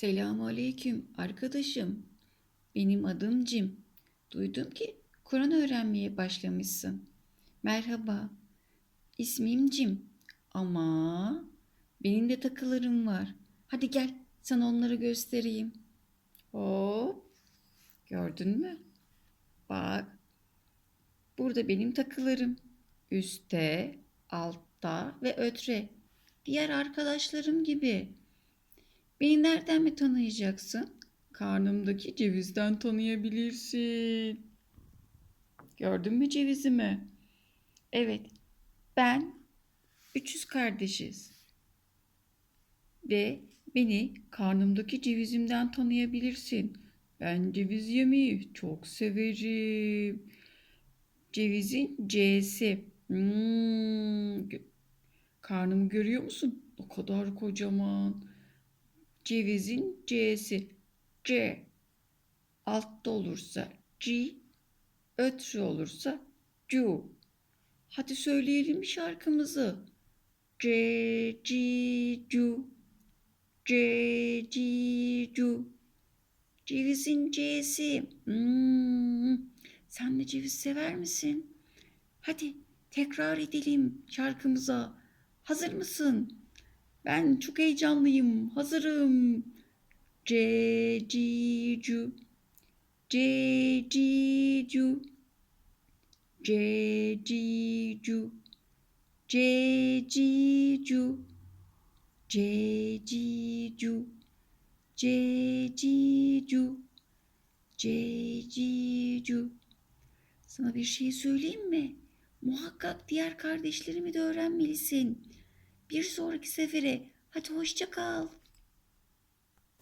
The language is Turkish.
Selamun aleyküm arkadaşım. Benim adım Cim. Duydum ki Kur'an öğrenmeye başlamışsın. Merhaba. İsmim Cim. Ama benim de takılarım var. Hadi gel sana onları göstereyim. Hop. Gördün mü? Bak. Burada benim takılarım. Üste, altta ve ötre. Diğer arkadaşlarım gibi. Beni nereden mi tanıyacaksın? Karnımdaki cevizden tanıyabilirsin. Gördün mü cevizimi? Evet, ben 300 kardeşiz. Ve beni karnımdaki cevizimden tanıyabilirsin. Ben ceviz yemeyi çok severim. Cevizin C'si. Hmm, Karnımı görüyor musun? O kadar kocaman. Cevizin C'si. C. Altta olursa G. Ötrü olursa Cu. Hadi söyleyelim şarkımızı. C, G, Cu. C, G, Cu. Cevizin C'si. Hmm. Sen de ceviz sever misin? Hadi tekrar edelim şarkımıza. Hazır mısın? Ben çok heyecanlıyım. Hazırım. C, G, Cu. C, G, Cu. C, G, Cu. C, G, Cu. C, G, Cu. C, G, Cu. C, G, Cu. Sana bir şey söyleyeyim mi? Muhakkak diğer kardeşlerimi de öğrenmelisin. Bir sonraki sefere hadi hoşça kal.